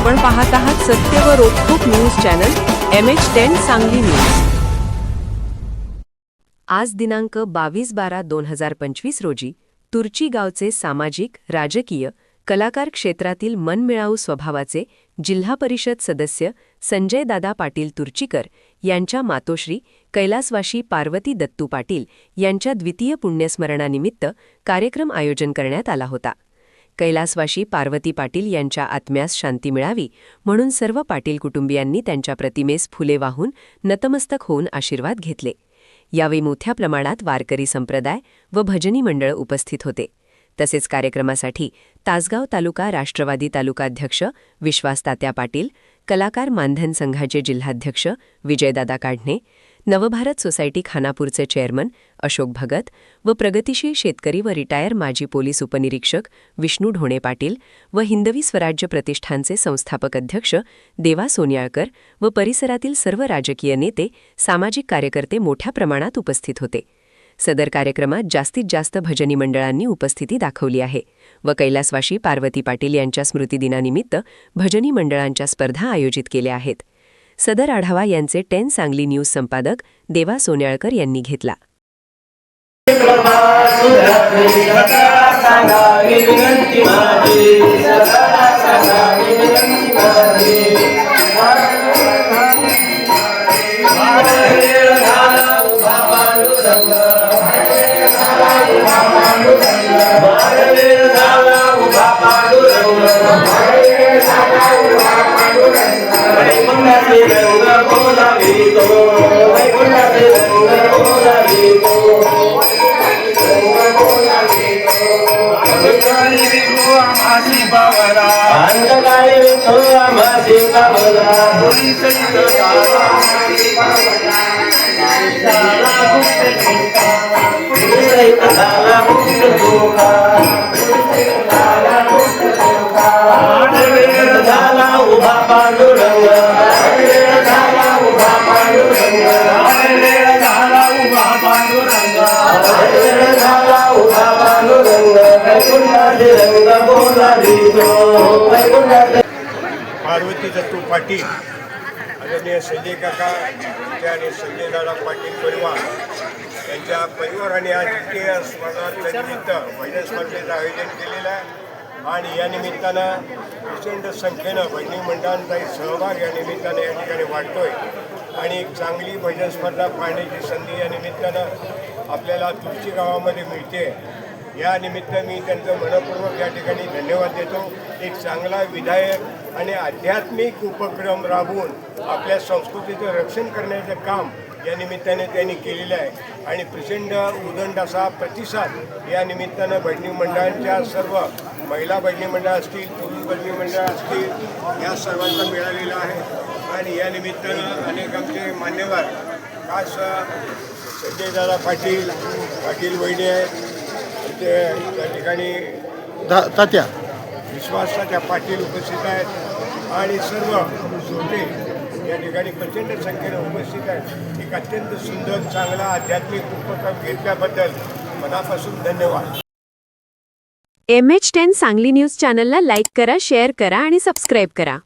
आपण पाहत आहात सत्य व रोखोक news channel M H ten Sangli news. आज दिनांक बावीस बारा दोन हजार पंचवीस रोजी तुर्ची गावचे सामाजिक राजकीय कलाकार क्षेत्रातील मनमिळाऊ स्वभावाचे जिल्हा परिषद सदस्य संजय दादा पाटील तुर्चीकर यांच्या मातोश्री कैलासवाशी पार्वती दत्तू पाटील यांच्या द्वितीय पुण्यस्मरणानिमित्त कार्यक्रम आयोजन करण्यात आला होता. कैलासवाशी पार्वती पाटील यांच्या आत्म्यास शांती मिळावी म्हणून सर्व पाटील कुटुंबियांनी त्यांच्या प्रतिमेस फुले वाहून नतमस्तक होऊन आशीर्वाद घेतले. यावेळी मोठ्या प्रमाणात वारकरी संप्रदाय व भजनी मंडळ उपस्थित होते. तसेच कार्यक्रमासाठी तासगाव तालुका राष्ट्रवादी तालुकाध्यक्ष विश्वास तात्या पाटील कलाकार मानधन संघाचे जिल्हाध्यक्ष विजयदादा काढणे नवभारत सोसायटी खानापूरचे चेअरमन अशोक भगत व प्रगतिशील शेतकरी व रिटायर माजी पोलीस उपनिरीक्षक विष्णू ढोणे पाटील व हिंदवी स्वराज्य प्रतिष्ठानचे संस्थापक अध्यक्ष देवा सोनियाळकर व परिसरातील सर्व राजकीय नेते सामाजिक कार्यकर्ते मोठ्या प्रमाणात उपस्थित होते. सदर कार्यक्रमात जास्तीत जास्त भजनी मंडळांनी उपस्थिती दाखवली आहे व कैलासवाशी पार्वती पाटील यांच्या स्मृतिदिनानिमित्त भजनी मंडळांच्या स्पर्धा आयोजित केल्या आहेत. सदर आढावा यांचे टेन सांगली न्यूज संपादक देवा सोन्याळकर यांनी घेतला. वैकुंठाचे अंधकाळी विठू आम्हासी बावला अंधकाळी विठू आमासी बावरा पार्वती दत्तू पाटील. आदरणीय संजय काका आणि संजय दादा पाटील परिवार यांच्या परिवाराने आज द्वितीय स्पर्धाच्या निमित्त भजन स्पर्धेचं आयोजन केलेलं आहे. आणि या निमित्तानं प्रचंड संख्येनं भजनी मंडळांचाही सहभाग या निमित्तानं या ठिकाणी वाढतोय. आणि एक चांगली भजन स्पर्धा पाहण्याची संधी या निमित्तानं आपल्याला तुळशी गावामध्ये मिळते. या निमित्त मी त्यांचं मनपूर्वक या ठिकाणी धन्यवाद देतो. एक चांगला विधायक आणि आध्यात्मिक उपक्रम राबवून आपल्या संस्कृतीचं रक्षण करण्याचं काम या निमित्ताने त्यांनी केलेलं आहे. आणि प्रचंड उदंड असा प्रतिसाद या निमित्तानं भजनी मंडळांच्या सर्व महिला भजनी मंडळ असतील पुरुष भजनी मंडळ असतील या सर्वांना मिळालेलं आहे. आणि या निमित्तानं अनेक आमचे मान्यवर खास संजयदादा पाटील पाटील वहिनी आहेत. ते त्या ठिकाणी तात्या. विश्वासाच्या पाटील उपस्थित आहेत आणि सर्व श्रोते या ठिकाणी प्रचंड संख्येने उपस्थित आहेत. एक अत्यंत सुंदर चांगला आध्यात्मिक उपक्रम घेतल्याबद्दल मनापासून धन्यवाद. M H ten Sangli news चॅनलला लाईक करा शेअर करा आणि सबस्क्राईब करा.